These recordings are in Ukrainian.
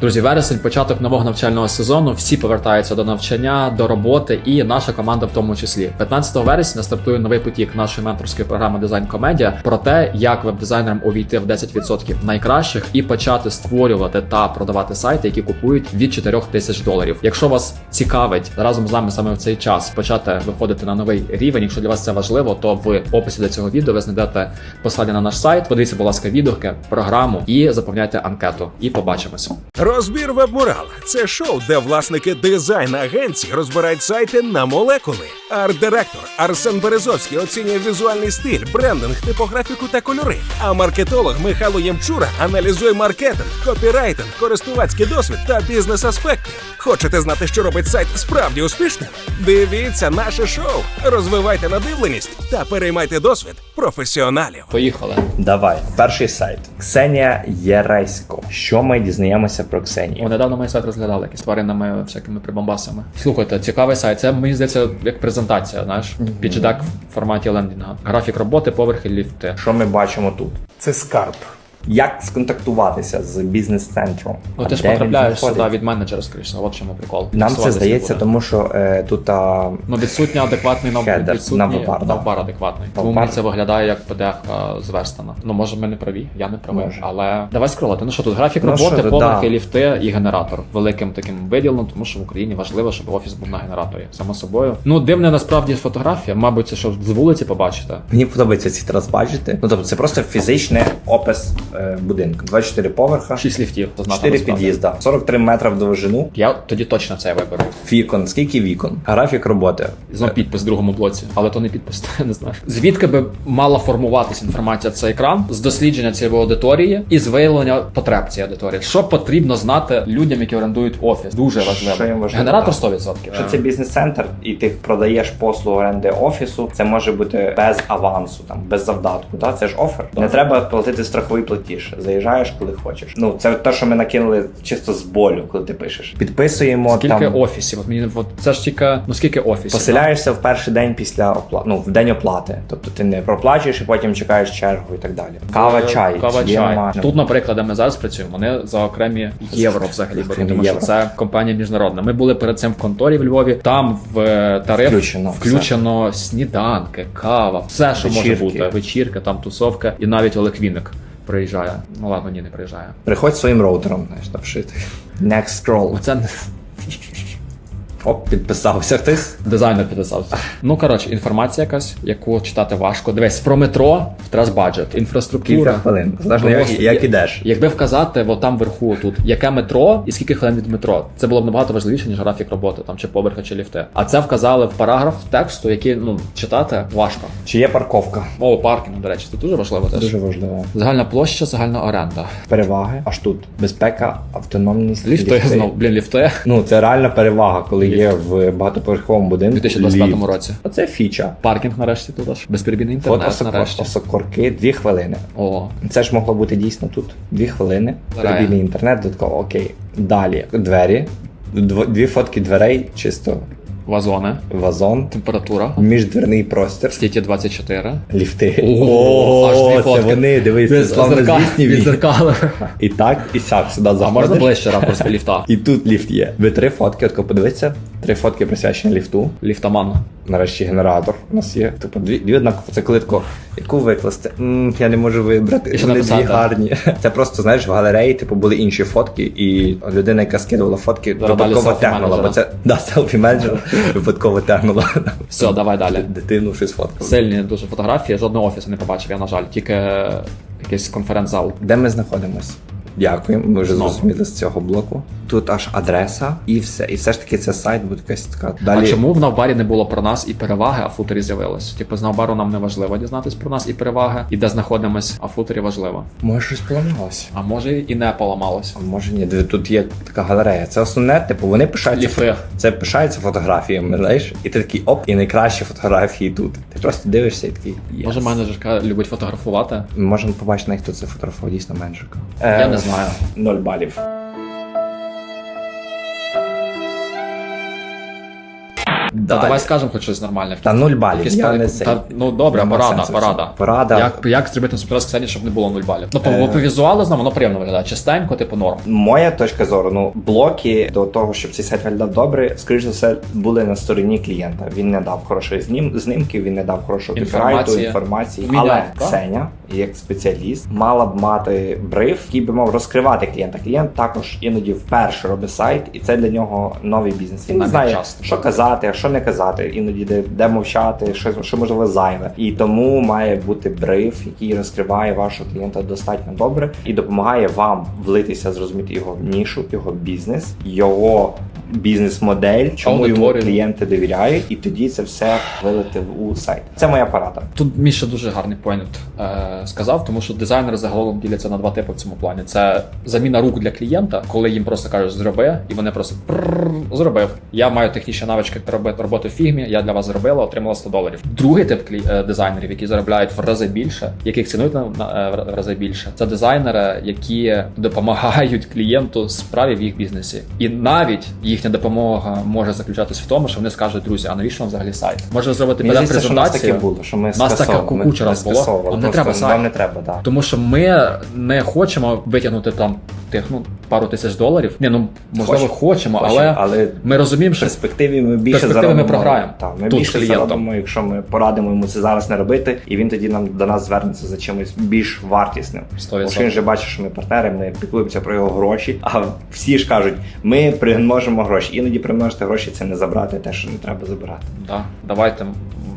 Друзі, вересень, початок нового навчального сезону. Всі повертаються до навчання, до роботи, і наша команда в тому числі. 15 вересня стартує новий потік нашої менторської програми Дизайн Комедія про те, як веб-дизайнерам увійти в 10% найкращих і почати створювати та продавати сайти, які купують від 4 тисяч доларів. Якщо вас цікавить разом з нами саме в цей час почати виходити на новий рівень, якщо для вас це важливо, то в описі до цього відео ви знайдете посилання на наш сайт. Подивіться, будь ласка, відгуки, програму і заповняйте анкету. І побачимося. Розбір вебмурал це шоу, де власники дизайн-агенцій розбирають сайти на молекули. Арт-директор Арсен Березовський оцінює візуальний стиль, брендинг, типографіку та кольори. А маркетолог Михайло Ємчура аналізує маркетинг, копірайтинг, користувацький досвід та бізнес-аспекти. Хочете знати, що робить сайт справді успішним? Дивіться наше шоу, розвивайте надивленість та переймайте досвід професіоналів. Поїхали. Давай, перший сайт. Ксенія Єресько. Що ми дізнаємося про Ксенію? О, недавно ми сайт розглядали якісь тваринами всякими прибамбасами. Слухайте, цікавий сайт. Це мені здається як презентація, знаєш, піджидак в форматі лендінга. Графік роботи, поверхи, ліфти. Що ми бачимо тут? Це скарб. Як сконтактуватися з бізнес-центром? Ну ти ж потрапляєш сюди від менеджера, скоріше. От чому прикол. Нам це здається, тому що е, тут а, Ну, відсутній адекватний нав... Хедер, відсутній навбар, навбар адекватний. Тому мені це виглядає як PDF зверстана. Ну, може, ми не праві, я не правий. Може. Але давай скролити. Ну що тут графік Ну, роботи, що, поверхи, да. ліфти і генератор. Великим таким виділеним, тому що в Україні важливо, щоб офіс був на генераторі. Само собою. Ну, дивна насправді фотографія. Мабуть, це що з вулиці побачите. мені подобається ці трансбаджети. Ну тобто це просто фізичний опис е, будинку. 24 поверха, Шість ліфтів. Це знати 4 під'їзда, 43 метри в довжину. Я тоді точно це виберу. Вікон, скільки вікон? Графік роботи. Знов підпис в другому блоці, але то не підпис, то я не знаю. Звідки би мала формуватися інформація в цей екран з дослідження цієї аудиторії і з виявлення потреб цієї аудиторії? Що потрібно знати людям, які орендують офіс? Дуже важливо. Що їм важливо, Генератор так. 100%. Якщо це бізнес-центр і ти продаєш послугу оренди офісу, це може бути без авансу, там без завдатку. Та це ж офер. Не треба платити страховий платіж. Заїжджаєш, коли хочеш. Ну це те, що ми накинули чисто з болю, коли ти пишеш. Підписуємо Скільки там. офісів? От мені от це ж тільки ну скільки офісів? Поселяєшся в перший день після оплати, ну в день оплати. Тобто ти не проплачуєш і потім чекаєш чергу і так далі. Кава, чай. Кава, чай. Тут, наприклад, де ми зараз працюємо, вони за окремі євро взагалі беруть, тому що це компанія міжнародна. Ми були перед цим в конторі в Львові. Там в е, тариф Включено включено сніданки, кава, все, що може бути. Вечірка, там тусовка, і навіть Олег Вінник приїжджає. Ну ладно, ні, не приїжджає. Приходь своїм роутером, знаєш, там вшити. Next scroll. Оце Оп, підписався хтось. дизайнер підписався. Ну коротше, інформація якась, яку читати важко. Дивись, про метро в трасбаджет, Кілька хвилин. Залежно, як, як ідеш. Якби вказати, от там вверху тут яке метро і скільки хвилин від метро, це було б набагато важливіше, ніж графік роботи, там чи поверхи, чи ліфти. А це вказали в параграф тексту, який ну читати важко. Чи є парковка? О, паркінг, до речі, це дуже важливо теж. Дуже важливо. Загальна площа, загальна оренда. Переваги. Аж тут безпека, автономність. Ліфти знов, блін, ліфти. Ну це реальна перевага, коли є в багатоповерховому У будинку. 2025 ліфт. році. Оце фіча. Паркінг нарешті тут аж. Безперебійний інтернет осокор, нарешті. осокорки, дві хвилини. О, Це ж могло бути дійсно тут. Дві хвилини. Перебійний інтернет, додатково окей. Далі двері. Дво- Дві фотки дверей, чисто вазони, вазон, температура. міждверний простір, Стіті 24. ліфти. О, аж дві це фотки. вони, дивись, від зеркали. І так, і сяк сюди А можна ближче ракурс до ліфта? І тут ліфт є. Ви три фотки, отко подивіться. Три фотки присвячені ліфту. Ліфтаман. Нарешті генератор у нас є. Типу, дві, дві однаково. Це коли тако, яку викласти? м я не можу вибрати. Що Вони дві написати? гарні. Це просто, знаєш, в галереї, типу, були інші фотки, і людина, яка скидувала фотки, Додали випадково тягнула. Бо це да, селфі менеджер випадково тягнула. Все, давай далі. Дитину щось фоткала. Сильні дуже фотографії, жодного офісу не побачив, я, на жаль, тільки якийсь конференц-зал. Де ми знаходимося? Дякуємо, ми вже Знову. зрозуміли з цього блоку. Тут аж адреса і все. І все ж таки це сайт буде якась така. Далі А чому в Навбарі не було про нас і переваги, а в футері з'явилось? Типу, з Навбару нам не важливо дізнатись про нас і переваги, і де знаходимось, а в футері важливо. може щось поламалося. А може і не поламалося. А може ні, тут є така галерея. Це основне, типу, вони пишаються Ліфти. Це пишаються фотографіями, знаєш, і ти такий оп, і найкращі фотографії тут. Ти просто дивишся і такий. Yes. Може, менеджерка любить фотографувати. Ми можемо побачити, хто це фотографував дійсно менеджерка. Я не знаю. Ноль балів. Та давай скажемо хоч щось нормальне. Та нуль балів. Я не. Та, ну добре, Нема порада, сенсу в порада. цьому. Порада. Як, як зробити на суперській сцені, щоб не було нуль балів? Ну, по, Е. по візуалу знам, воно приємно виглядає. Чистенько, типу норм. Моя точка зору, ну блоки до того, щоб цей сайт виглядав добре, скоріш за все, були на стороні клієнта. Він не дав хорошої знім, знімків, він не дав хорошого Інформації. копірайту, інформації. Міняв, Але так? Ксеня, як спеціаліст, мала б мати бриф, який би мав розкривати клієнта. Клієнт також іноді вперше робить сайт, і це для нього новий бізнес. Він не знає, часто. що казати, а що не казати, іноді де, де мовчати, що, що можливо зайве. І тому має бути бриф, який розкриває вашого клієнта достатньо добре і допомагає вам влитися, зрозуміти його нішу, його бізнес, його бізнес-модель, чому йому клієнти довіряють, і тоді це все вилити у сайт. Це моя порада. Тут Міша дуже гарний поінт е, сказав, тому що дизайнери загалом діляться на два типи в цьому плані. Це заміна рук для клієнта, коли їм просто кажуть зроби, і вони просто зробив. Я маю технічні навички робити роботу в фігмі. Я для вас зробила, отримала 100 доларів. Другий тип клі- дизайнерів, які заробляють в рази більше, яких цінують на, в рази більше. Це дизайнери, які допомагають клієнту справі в їх бізнесі, і навіть їхня допомога може заключатись в тому, що вони скажуть, друзі, а навіщо вам взагалі сайт? Може зробити таке презентацію. було, що ми нас така кукуча раз було. Вам не треба сайт. Вам не треба, да. Тому що ми не хочемо витягнути там тих ну пару тисяч доларів. Ні, ну можливо, Хочемо. хочемо, але, але ми розуміємо, В що перспективі ми більше перспективі ми програємо. Так, ми Тут більше заробимо, якщо ми порадимо йому це зараз не робити, і він тоді нам до нас звернеться за чимось більш вартісним. 100%. Що він вже бачить, що ми партнери, ми піклуємося про його гроші. А всі ж кажуть, ми примножимо гроші. Іноді примножити гроші це не забрати те, що не треба забирати. да, давайте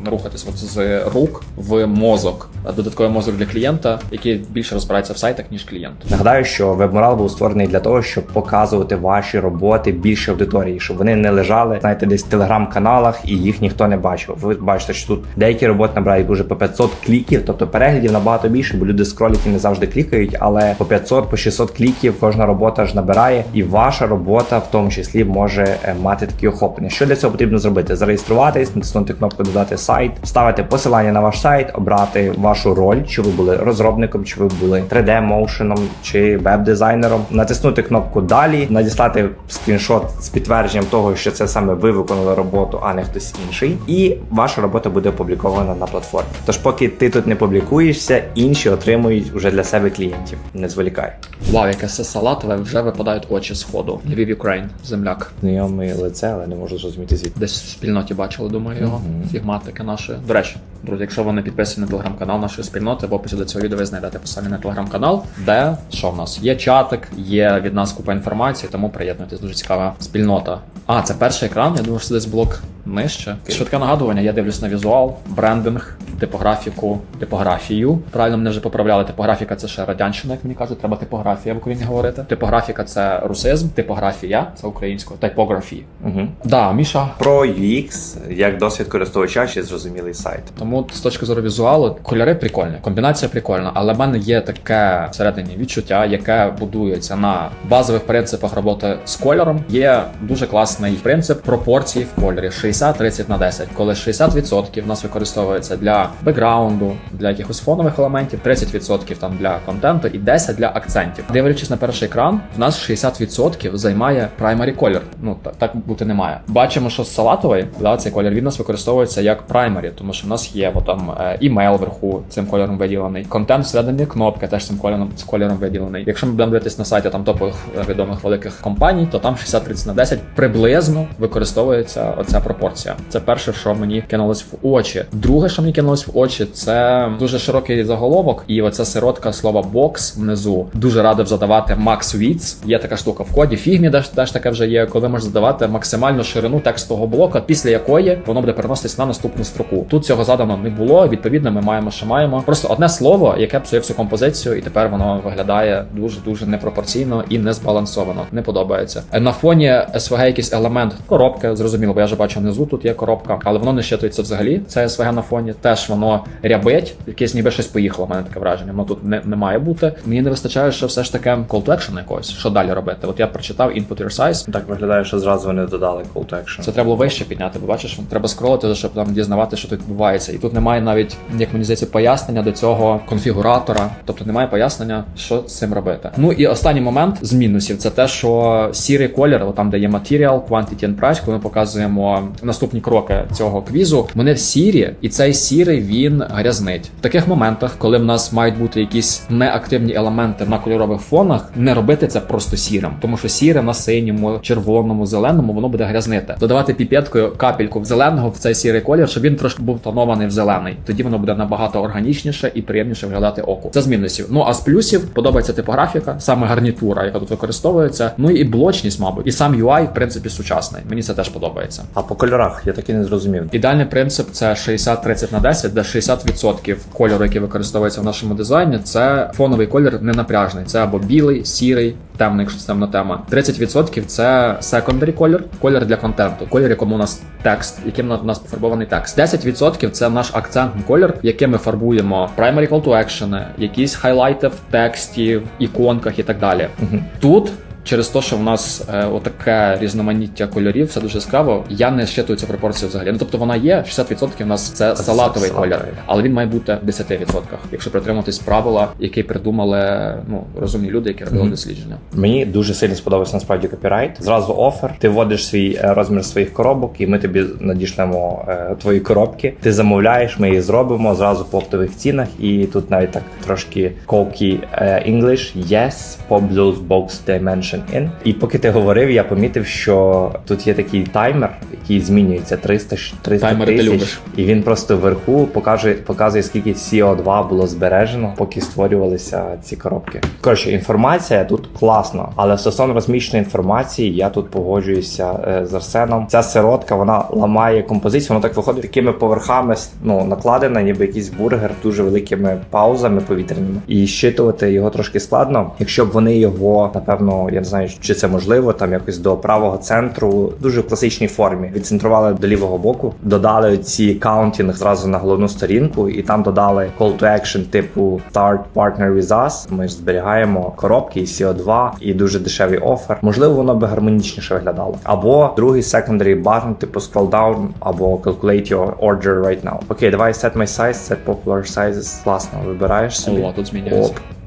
рухатись от з рук в мозок, додатковий мозок для клієнта, який більше розбирається в сайтах ніж клієнт. Нагадаю, що вебморал був створений для того, щоб показувати ваші роботи більше аудиторії, щоб вони не лежали, знаєте, десь в телеграм-каналах і їх ніхто не бачив. Ви бачите, що тут деякі роботи набирають уже по 500 кліків, тобто переглядів набагато більше, бо люди скролять і не завжди клікають, але по 500, по 600 кліків кожна робота ж набирає, і ваша робота в тому числі може е, мати такі охоплення. Що для цього потрібно зробити? Зареєструватись, натиснути кнопку додати сайт, вставити посилання на ваш сайт, обрати вашу роль, чи ви були розробником, чи ви були 3D моушеном чи веб-дизайнером, натиснути кнопку Далі, надіслати скріншот з підтвердженням того, що це саме ви виконали роботу, а не хтось інший. І ваша робота буде опублікована на платформі. Тож, поки ти тут не публікуєшся, інші отримують вже для себе клієнтів. Не зволікай. Вау, яке все салатове, вже випадають очі з ходу. Львів Юкрейн, земляк. Знайоме лице, але не можу зрозуміти звідки. Десь в спільноті бачили, думаю, його фігматики наші. До речі, друзі, якщо ви не підписані на телеграм-канал нашої спільноти, в описі до цього відео ви знайдете посилання на телеграм-канал, де що в нас є чатик, є від нас купа інформації, тому приєднуйтесь. Дуже цікава спільнота. А, це перший екран. Я думаю, що це десь блок нижче. Швидке нагадування. Я дивлюсь на візуал, брендинг, типографіку, типографію. Правильно мене вже поправляли. Типографіка це ще радянщина, як мені кажуть, треба типографія в Україні говорити. Типографіка це русизм, типографія це українською, типографії. Угу. Да, Міша Про UX, як досвід користувача чи зрозумілий сайт. Тому з точки зору візуалу, кольори прикольні, комбінація прикольна, але в мене є таке всередині відчуття, яке будується на базових принципах роботи з кольором. Є дуже класний принцип пропорції в кольорі 60-30 на 10, коли 60% в нас використовується для бекграунду, для якихось фонових елементів, 30% там для контенту і 10% для акцентів. Дивлячись на перший екран, в нас 60% займає primary колір. Ну так, так бути не має. Бачимо, що з салатовий да, цей колір він у нас використовується як primary, тому що в нас є от, там е, імейл вверху цим кольором виділений, контент всередині кнопки теж цим кольором з кольором виділений. Якщо ми будемо дивитись на сайті там топових е, відомих великих компаній, то там 60-30 на 10 приблизно використовується оця пропорція. Це перше, що мені кинулось в очі. Друге, що мені кинулось в очі, це дуже широкий заголовок, і оця сиротка слова бокс внизу. Дуже радив задавати max width. Є така штука в коді. Фігмі теж, теж таке вже є, коли можна задавати максимальну ширину текстового блока, після якої воно буде переноситись на наступну строку. Тут цього задано не було. Відповідно, ми маємо, що маємо. Просто одне слово, яке псує всю композицію, і тепер воно виглядає дуже дуже непропорційно і незбалансовано. Не подобається. На фоні SVG якийсь елемент коробки, зрозуміло, бо я вже бачу внизу. Тут є коробка, але воно не щитується взагалі. Це SVG на фоні. Теж воно рябить, якесь ніби щось поїхало. У мене таке враження. Воно тут не, не має бути. Мені не вистачає, що все ж таки call to action якогось. Що далі робити? От я прочитав input your size. Так виглядає, що зразу вони додали call to action. Це треба було вище підняти, бо бачиш, треба скролити, щоб там дізнавати, що тут відбувається. І тут немає навіть, як мені здається, пояснення до цього конфігуратора, тобто немає пояснення, що з цим робити. Ну і останній момент з мінусів це те, що сірий колір, там де є матеріал, quantity and price, коли ми показуємо наступні кроки цього квізу, вони сірі, і цей сірий він грязнить. В таких моментах, коли в нас мають бути якісь неактивні елементи на кольорових фонах, не робити це просто сірим, тому що сіре на синьому, червоному, зеленому воно буде грязнити. Додавати піпеткою капельку в зеленого в цей сірий колір, щоб він трошки був тонований в зелений. Тоді воно буде набагато органічніше і приємніше виглядати оку. Це з мінусів. Ну а з плюсів подобається типографіка, саме гарнітура, яка тут використовується. Ну і блочність, мабуть, і сам UI, в принципі, сучасний. Мені це теж подобається. А по кольорах я так і не зрозумів. Ідеальний принцип це 60-30 на 10, де 60% кольору, який використовується в нашому дизайні, це фоновий колір ненапряжний. Це або білий, сірий, темний, якщо це темна тема. 30% це secondary колір, колір для контенту, колір, якому у нас текст, яким у нас пофарбований текст. 10% це наш акцентний колір, яким ми фарбуємо primary call to action, якісь хайлайти в тексті, в іконках і так далі. Тут Через те, що в нас е, отаке різноманіття кольорів, все дуже яскраво, я не щитую цю пропорцію взагалі. Ну тобто вона є, 60% у нас це салатовий колір, але він має бути в 10%, якщо притримуватись правила, які придумали ну розумні люди, які робили дослідження. Мені дуже сильно сподобався насправді копірайт. Зразу офер. Ти вводиш свій е, розмір своїх коробок, і ми тобі надішлемо е, твої коробки. Ти замовляєш, ми їх зробимо зразу по оптових цінах. І тут навіть так трошки кокі е, English. Yes, pop those box dimension in. І поки ти говорив, я помітив, що тут є такий таймер, який змінюється 300 ш- 300 Таймери ти тисяч. любиш. І він просто вверху показує, показує, скільки CO2 було збережено, поки створювалися ці коробки. Коротше, інформація тут класна, але стосовно розміщеної інформації, я тут погоджуюся е, з Арсеном. Ця сиротка вона ламає композицію, воно так виходить такими поверхами, ну накладена, ніби якийсь бургер, дуже великими паузами повітряними. І щитувати його трошки складно. Якщо б вони його, напевно, я не знаю, чи це можливо, там якось до правого центру, дуже в класичній формі. Відцентрували до лівого боку, додали ці каунтінг зразу на головну сторінку, і там додали call to action типу Start Partner with Us. Ми ж зберігаємо коробки і CO2, і дуже дешевий офер. Можливо, воно би гармонічніше виглядало. Або другий secondary button, типу scroll down, або calculate your order right now. Окей, давай set my size, set popular sizes. Класно, вибираєш собі. О, тут змінюється. Оп.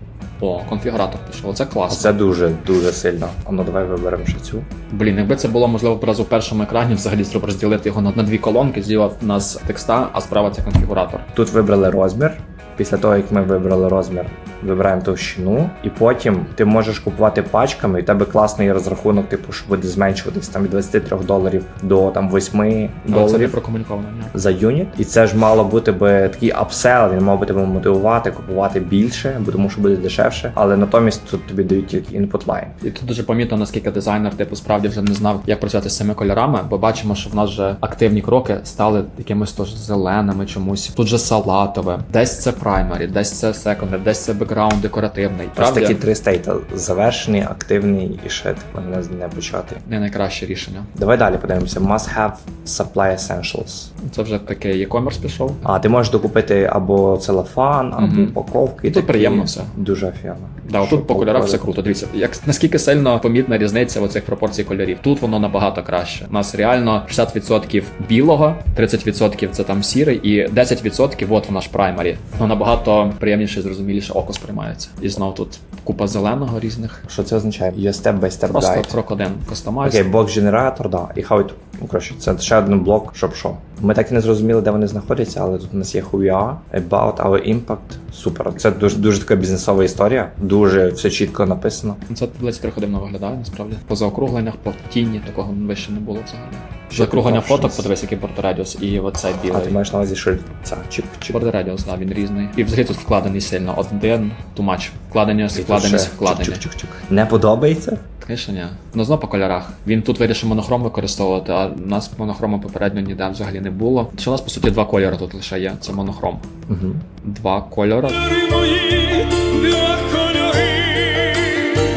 О, конфігуратор пішов. Це класно. Це дуже дуже сильно. А ну давай виберемо ще цю. Блін, якби це було можливо одразу в першому екрані, взагалі зробив розділити його на, на дві колонки. Зліва в нас текста, а справа це конфігуратор. Тут вибрали розмір. Після того, як ми вибрали розмір, вибираємо товщину, і потім ти можеш купувати пачками, і в тебе класний розрахунок, типу, що буде зменшуватись там від 23 доларів до там 8 Але це не доларів прокомуніковано. ні. за юніт. І це ж мало бути би такий апсел, він мав би тебе мотивувати, купувати більше, бо тому що буде дешевше. Але натомість тут тобі дають тільки input line. І тут дуже помітно, наскільки дизайнер типу справді вже не знав, як працювати з цими кольорами, бо бачимо, що в нас вже активні кроки стали якимось тож зеленими чомусь. Тут же салатове, десь це праймарі, десь це секондер, десь це бекграунд декоративний. Ось Правда, такі три стейта: завершений, активний і ще типу, не, не почати. не найкраще рішення. Давай далі подивимося. Must have supply essentials. Це вже такий e-commerce пішов. А ти можеш докупити або целофан, або упаковки. Тут приємно все. Дуже офігенно. Да, Що тут по кольорах все круто. Дивіться, як наскільки сильно помітна різниця в оцих пропорцій кольорів. Тут воно набагато краще. У нас реально 60% білого, 30% це там сірий, і 10% от вона ж праймарі. Ну набагато приємніше і зрозуміліше око сприймається. І знов тут купа зеленого різних. Що це означає? Є step by step Просто guide. крок один кастомайз. Окей, блок генератор, да. І how it... Ну, коротше, це ще один блок, щоб що. Ми так і не зрозуміли, де вони знаходяться, але тут у нас є who we are, about our impact. Супер. Це дуже дуже така бізнесова історія. Дуже все чітко написано. Це таблиця трохи дивно виглядає, насправді. По заокругленнях, по тіні такого вище не було взагалі. Заокруглення Options. фоток, подивись, який бордерадіус, і оцей А білий. ти маєш на увазі, що це чіп чіп. Border да, він різний. І взагалі тут вкладений сильно. Один much. Вкладення, вкладення. Чук-чук-чук. Не подобається? Звісно, ні. Ну знову по кольорах. Він тут вирішив монохром використовувати, а в нас монохрому попередньо ніде взагалі не було. Чи у нас по суті два кольори тут лише є. Це монохром. Угу. Два кольори.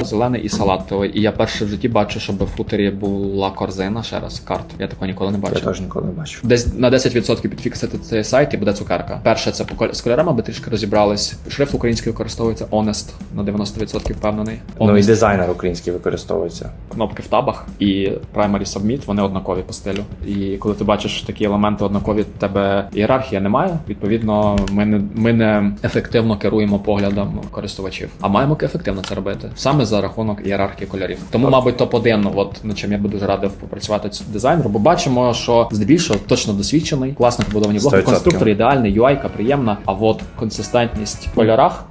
Зелений і салатовий. І я перше в житті бачу, щоб в футері була корзина ще раз карт. Я такого ніколи не Я теж ніколи не бачив. Десь на 10% підфіксити цей сайт і буде цукерка. Перше, це по з кольорами, аби трішки розібрались. Шрифт український використовується Honest на 90% впевнений. Ну і дизайнер український використовується. кнопки в табах і Primary Submit, вони однакові по стилю. І коли ти бачиш такі елементи однакові, в тебе ієрархія немає. Відповідно, ми не ми не ефективно керуємо поглядом користувачів, а маємо ефективно це робити саме за рахунок ієрархії кольорів. Тому, мабуть, топ 1 от над чим я би дуже радив попрацювати цю дизайнеру, бо бачимо, що здебільшого точно досвідчений, класно побудовані блоки, конструктор ідеальний, UI-ка приємна. А от консистентність в кольорах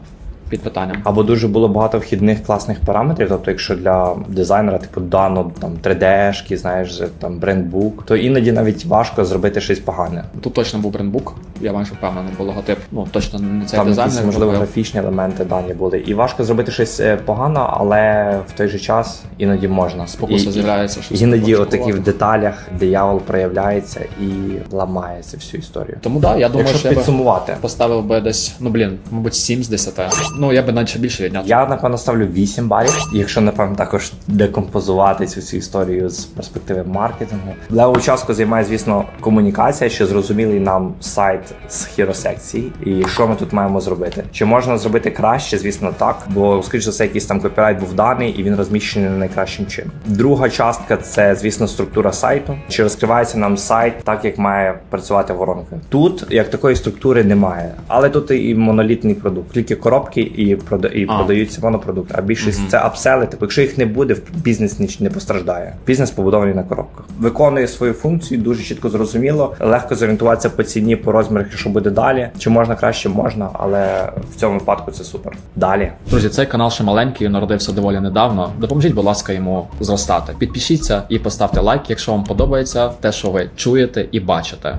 під питанням. Або дуже було багато вхідних класних параметрів. Тобто, якщо для дизайнера, типу дано там 3D-шки, знаєш, там брендбук, то іноді навіть важко зробити щось погане. Тут точно був брендбук, я майже впевнений, бо логотип. Ну точно не цей Там дизайнер. якісь можливо робив. графічні елементи дані були. І важко зробити щось е, погано, але в той же час іноді можна. Спокуса з'являється, щось Іноді отакі в деталях диявол проявляється і ламає цю всю історію. Тому да, я думаю, що підсумувати, поставив би десь, ну блін, мабуть, 7 з 10. Ну я би наче більше відняв. я напевно ставлю 8 балів. Якщо напевно також декомпозувати цю всю історію з перспективи маркетингу. Леву частку займає, звісно, комунікація, що зрозумілий нам сайт з хіросекції. І що ми тут маємо зробити? Чи можна зробити краще? Звісно, так, бо скоріш за все, якийсь там копірайт був даний і він розміщений не найкращим чином. Друга частка це, звісно, структура сайту. Чи розкривається нам сайт так, як має працювати воронка? Тут як такої структури немає, але тут і монолітний продукт, тільки коробки і прода і А. продаються монопродукти. А більшість це апсели. Типу, якщо їх не буде, бізнес ніч не постраждає. Бізнес побудований на коробках. Виконує свою функцію дуже чітко зрозуміло. Легко зорієнтуватися по ціні, по розмірах, що буде далі. Чи можна краще можна, але в цьому випадку це супер. Далі. Друзі, цей канал ще маленький, народився доволі недавно. Допоможіть, будь ласка, йому зростати. Підпишіться і поставте лайк, якщо вам подобається те, що ви чуєте і бачите.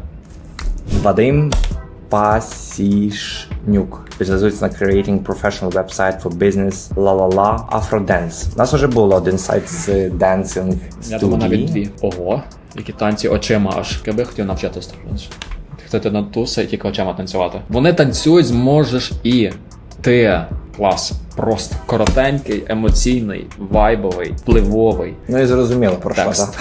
Вадим Пасішнюк. Спеціалізується на creating professional website for business ла-ла-ла Afrodance. У нас вже було один сайт з денсинг Я думаю, навіть дві. Ого, які танці очима аж. Я би хотів навчатися. Хотіти на туси і тільки очима танцювати. Вони танцюють, зможеш і ти. Клас. Просто коротенький, емоційний, вайбовий, впливовий. Ну і зрозуміло про що, так?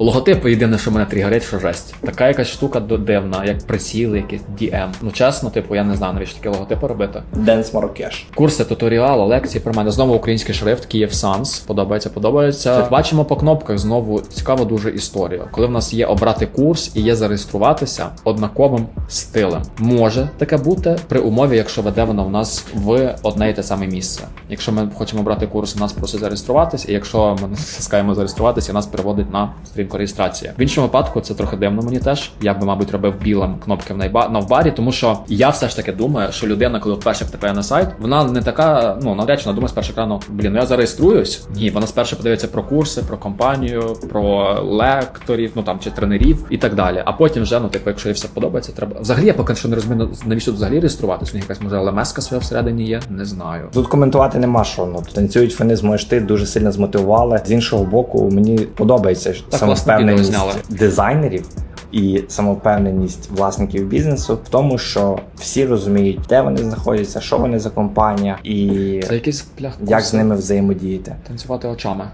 Логотип єдине, що мене тригерить, що жесть. Така якась штука дивна, як приціли, якийсь DM. Ну чесно, типу, я не знаю, навіщо такі логотипи робити. Денс Марокеш. Курси, туторіали, лекції про мене. Знову український шрифт, Київ Санс. Подобається, подобається. Бачимо по кнопках знову цікава дуже історія. Коли в нас є обрати курс і є зареєструватися однаковим стилем. Може таке бути при умові, якщо веде воно в нас в одне і те саме місце. Якщо ми хочемо брати курс, нас просить зареєструватися, і якщо ми натискаємо зареєструватися, нас переводить на сторінку реєстрації. В іншому випадку це трохи дивно мені теж. Я би, мабуть, робив білим кнопки в навбарі, тому що я все ж таки думаю, що людина, коли вперше втикає на сайт, вона не така, ну навряд чи вона думає з першого екрану, блін, ну я зареєструюсь. Ні, вона спершу подивиться про курси, про компанію, про лекторів, ну там чи тренерів і так далі. А потім вже, ну типу, якщо їй все подобається, треба. Взагалі я поки що не розумію, навіщо тут взагалі реєструватися. У них якась може ЛМС-ка своя всередині є, не знаю. Тут коментувати нема що. Ну танцюють зможеш ти дуже сильно змотивували. З іншого боку, мені подобається Так, класне відео самовпевненість зняли. дизайнерів. І самовпевненість власників бізнесу в тому, що всі розуміють, де вони знаходяться, що вони за компанія, і Це якийсь плях. як з ними взаємодіяти. танцювати очами.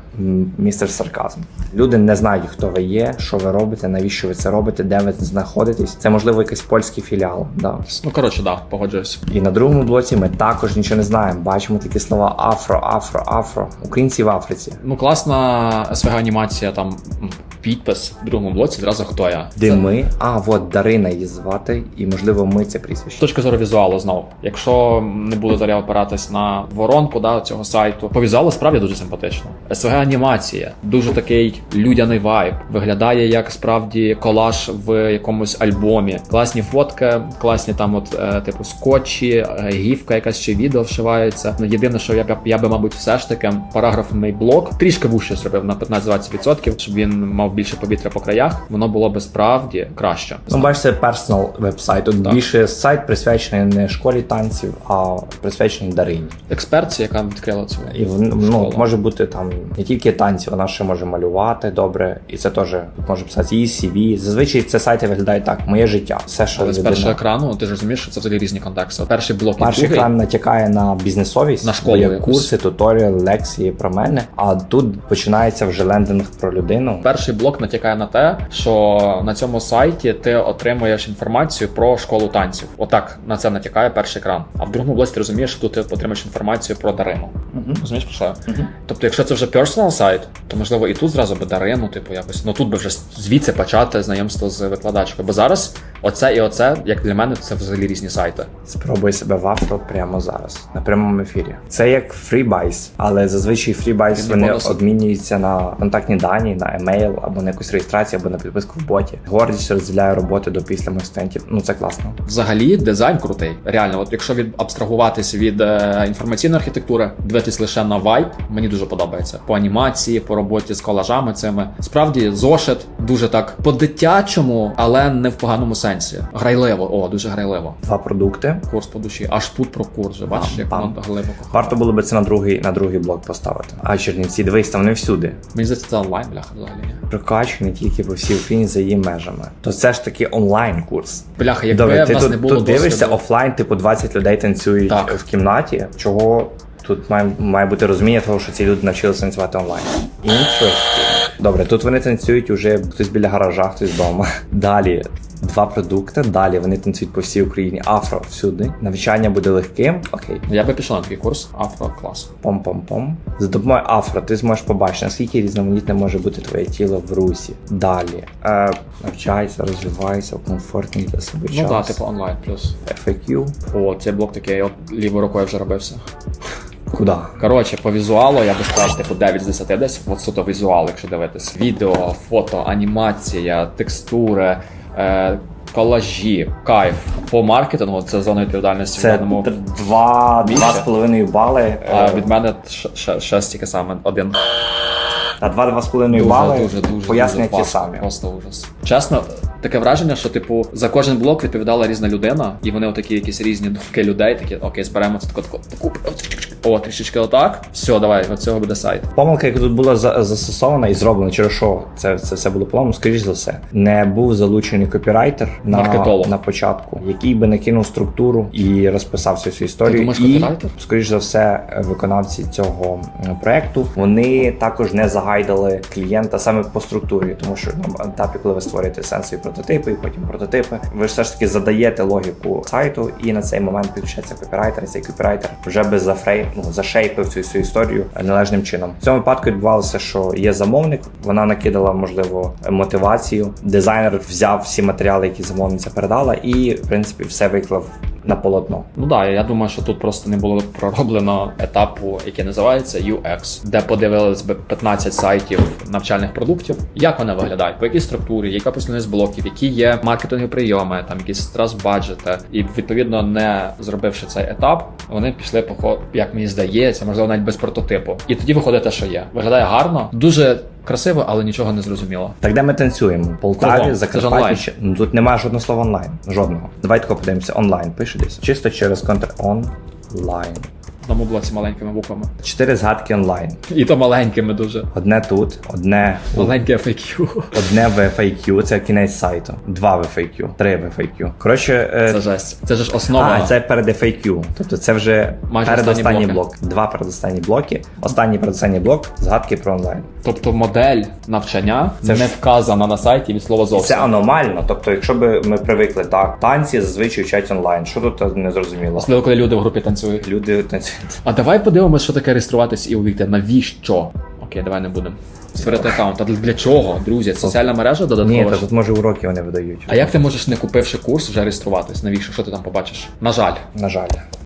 Містер сарказм. Люди не знають, хто ви є, що ви робите, навіщо ви це робите, де ви знаходитесь. Це можливо якийсь польський філіал. Да. Ну коротше, да, погоджуюсь. І на другому блоці ми також нічого не знаємо. Бачимо такі слова афро, афро, афро. Українці в Африці. Ну, класна СВГ анімація, там підпис в другому блоці, зразу хто я. Де ми? А, от Дарина її звати, і можливо ми це прізвище. точки зору візуалу знову. Якщо не буду зараз опиратись на воронку да, цього сайту, по візуалу справді дуже симпатично. СВГ анімація, дуже такий людяний вайб. Виглядає як справді колаж в якомусь альбомі. Класні фотки, класні там, от е, типу скотчі, е, гівка, якась ще відео вшивається. Ну, єдине, що я б я би, мабуть, все ж таки параграфний блок трішки вужче зробив на 15-20%, щоб він мав більше повітря по краях, воно було би справді краще. Ну, бачиш, це персонал веб-сайт. Тут Так. більше сайт присвячений не школі танців, а присвячений Дарині. Експерт, яка відкрила цю І в- ну, школу. може бути там не тільки танці, вона ще може малювати добре, і це теж може писати її CV. Зазвичай це сайти виглядають так: моє життя, все, що Але з першого екрану ти ж розумієш, що це взагалі різні контексти. Перший блок Перший екран натякає на бізнесовість, На школу є курси, туторіали, лекції про мене. А тут починається вже лендинг про людину. Перший блок натякає на те, що на цьому сайті ти отримуєш інформацію про школу танців. Отак на це натякає перший екран. А в другому області розумієш, що тут ти отримаєш інформацію про Дарину. Розумієш, про що? Угу. Тобто, якщо це вже персонал сайт, то можливо і тут зразу би Дарину, типу, якось. Ну тут би вже звідси почати знайомство з викладачкою. Бо зараз оце і оце, як для мене, це взагалі різні сайти. Спробуй себе в авто прямо зараз на прямому ефірі. Це як FreeBuys, але зазвичай Він вони бонуси. обмінюються на контактні дані, на емейл або на якусь реєстрацію, або на підписку в боті. Гордість розділяє роботи до після моїх студентів. Ну це класно. Взагалі дизайн крутий. Реально, от якщо від абстрагуватись від е, інформаційної архітектури, дивитись лише на вайб, мені дуже подобається. По анімації, по роботі з колажами цими. Справді, зошит дуже так по-дитячому, але не в поганому сенсі. Грайливо, о, дуже грайливо. Два продукти. Курс по душі. Аж тут про курс. же, Бачиш, як воно глибоко. Варто було би це на другий на другий блок поставити. А Чернівці, дивись, там не всюди. Мені здається, це онлайн, бляха, взагалі. ні. Прокачка не тільки по всій Україні за її межами. То це ж таки онлайн курс. Бляха, якби Добре, в нас тут, не було тут дивишся офлайн, типу 20 людей танцюють Так. в кімнаті. Чого тут має, має бути розуміння того, що ці люди навчилися танцювати онлайн. Interesting. Добре, тут вони танцюють уже хтось біля гаража, хтось вдома. Далі. Два продукти. Далі вони танцюють по всій Україні. Афро всюди. Навчання буде легким. Окей. Я би пішов на такий курс, афро клас. Пом-пом-пом. За допомогою афро ти зможеш побачити, наскільки різноманітне може бути твоє тіло в русі. Далі. Е, навчайся, розвивайся комфортній для себе Ну час. так, типу онлайн плюс. FAQ. О, цей блок такий, от лівою рукою вже робився. Куди? Коротше, по візуалу я би сказав, типу 9 з 10 десь. От суто візуал, якщо дивитись. Відео, фото, анімація, текстури, колажі, кайф. По маркетингу це зона відповідальності в Це даному. д- два, Більше? два з половиною бали. А е, від мене ще, ще, стільки саме один. Та два, два з половиною бали. дуже, дуже, Пояснення дуже ті важко. самі. Просто ужас. Чесно, таке враження, що типу за кожен блок відповідала різна людина, і вони отакі якісь різні думки людей, такі, окей, зберемо це тако, таку, о, трішечки отак. Все, давай, от цього буде сайт. Помилка, яка тут була за- застосована і зроблена, через що це, це все було планом, скоріш за все, не був залучений копірайтер на, Маркетолог. на початку, який би накинув структуру і розписав всю цю історію. Ти думаєш, і, копірайтер? скоріш за все, виконавці цього проекту вони також не загайдали клієнта саме по структурі, тому що на етапі, коли ви створюєте сенсові прототипи, і потім прототипи, ви все ж таки задаєте логіку сайту, і на цей момент підключається копірайтер. Цей копірайтер вже би зафрейм, ну зашейпив цю всю історію належним чином. В цьому випадку відбувалося, що є замовник, вона накидала можливо мотивацію. Дизайнер взяв всі матеріали, які замовниця передала, і в принципі все виклав на полотно. Ну да, я думаю, що тут просто не було пророблено етапу, який називається UX, де подивились би 15 сайтів навчальних продуктів, як вони виглядають, по якій структурі, яка послідовність блоків, які є маркетингові прийоми, там якісь страс баджети, і відповідно не зробивши цей етап, вони пішли по як мені здається, можливо, навіть без прототипу. І тоді виходить те, що є. Виглядає гарно, дуже красиво, але нічого не зрозуміло. Так де ми танцюємо? Полтаві. Закарпатті. Ну, тут немає жодного слова онлайн. Жодного. Давай тако подивимося. Онлайн пише десь. Чисто через контр онлайн. Одному блоці маленькими буквами. Чотири згадки онлайн. І то маленькими дуже. Одне тут, одне Маленьке FAQ. одне в FAQ, це кінець сайту. Два в FAQ, три в FAQ. Коротше, е, Це жесть. Це ж основа. а, це перед FAQ. Тобто це вже Майже передостанній блок. Два передостанні блоки. Останній передостанній блок згадки про онлайн. Тобто модель навчання Це не ж- вказана на сайті від слова Це аномально. Тобто, якщо би ми привикли, так, танці зазвичай вчать онлайн. Що тут не зрозуміло? Особливо, коли люди в групі танцюють. Люди танцюють. А давай подивимось, що таке реєструватись і увійти. Навіщо? Окей, давай не будемо. Створити аккаунт. А для чого, друзі? Це Соціальна мережа Ні, додаткова. то ж? тут може уроки вони видають. А як ти можеш, не купивши курс, вже реєструватись? Навіщо? Що ти там побачиш? На жаль. На жаль.